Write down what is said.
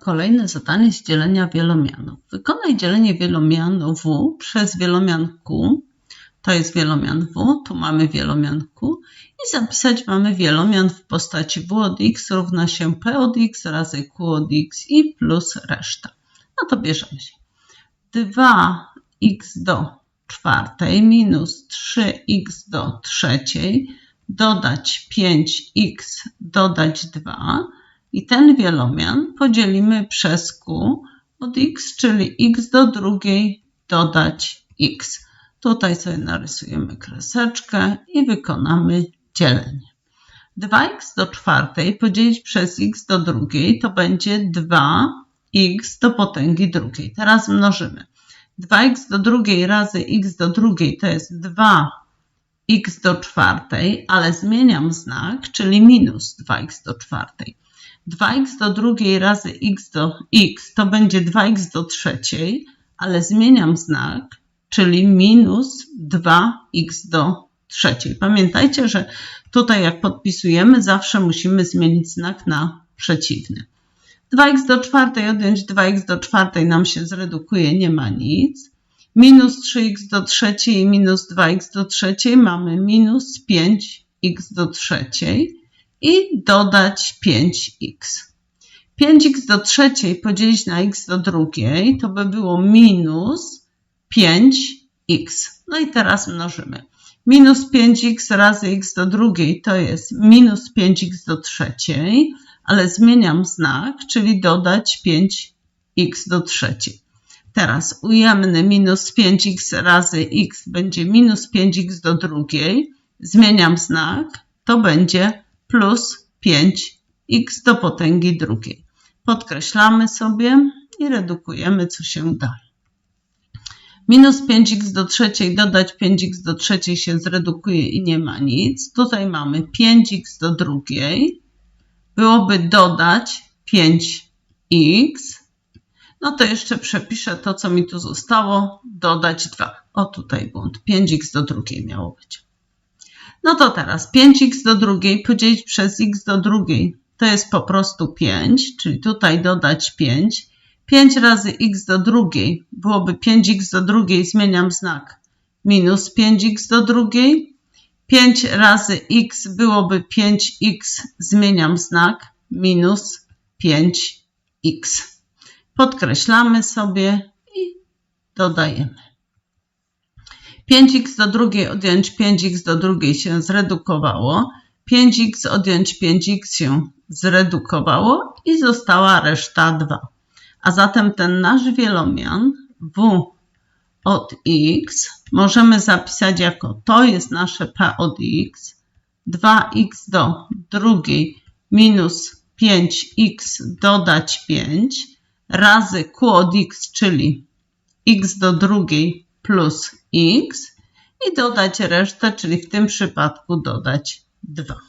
Kolejne zadanie z dzielenia wielomianów. Wykonaj dzielenie wielomianu W przez wielomian Q. To jest wielomian W, tu mamy wielomian Q. I zapisać mamy wielomian w postaci W od x równa się P od x razy Q od x i plus reszta. No to bierzemy się. 2x do czwartej minus 3x do trzeciej dodać 5x dodać 2 i ten wielomian podzielimy przez q od x, czyli x do drugiej dodać x. Tutaj sobie narysujemy kreseczkę i wykonamy dzielenie. 2x do czwartej podzielić przez x do drugiej to będzie 2x do potęgi drugiej. Teraz mnożymy. 2x do drugiej razy x do drugiej to jest 2x do czwartej, ale zmieniam znak, czyli minus 2x do czwartej. 2x do drugiej razy x do x to będzie 2x do trzeciej, ale zmieniam znak, czyli minus 2x do trzeciej. Pamiętajcie, że tutaj jak podpisujemy, zawsze musimy zmienić znak na przeciwny. 2x do czwartej odjąć 2x do czwartej nam się zredukuje, nie ma nic. Minus 3x do trzeciej i minus 2x do trzeciej mamy minus 5x do trzeciej i dodać 5x. 5x do trzeciej podzielić na x do drugiej to by było minus 5x. No i teraz mnożymy. Minus 5x razy x do drugiej to jest minus 5x do trzeciej, ale zmieniam znak, czyli dodać 5x do trzeciej. Teraz ujemny minus 5x razy x będzie minus 5x do drugiej. Zmieniam znak, to będzie plus 5x do potęgi drugiej. Podkreślamy sobie i redukujemy, co się da. Minus 5x do trzeciej dodać 5x do trzeciej się zredukuje i nie ma nic. Tutaj mamy 5x do drugiej. Byłoby dodać 5x. No to jeszcze przepiszę to, co mi tu zostało. Dodać 2. O, tutaj błąd. 5x do drugiej miało być. No to teraz 5x do drugiej podzielić przez x do drugiej to jest po prostu 5, czyli tutaj dodać 5. 5 razy x do drugiej byłoby 5x do drugiej, zmieniam znak, minus 5x do drugiej. 5 razy x byłoby 5x, zmieniam znak, minus 5x. Podkreślamy sobie i dodajemy. 5x do drugiej odjąć 5x do drugiej się zredukowało. 5x odjąć 5x się zredukowało i została reszta 2. A zatem ten nasz wielomian w od x możemy zapisać jako to jest nasze p od x, 2x do drugiej minus 5x dodać 5 razy q od x, czyli x do drugiej plus x i dodać resztę, czyli w tym przypadku dodać 2.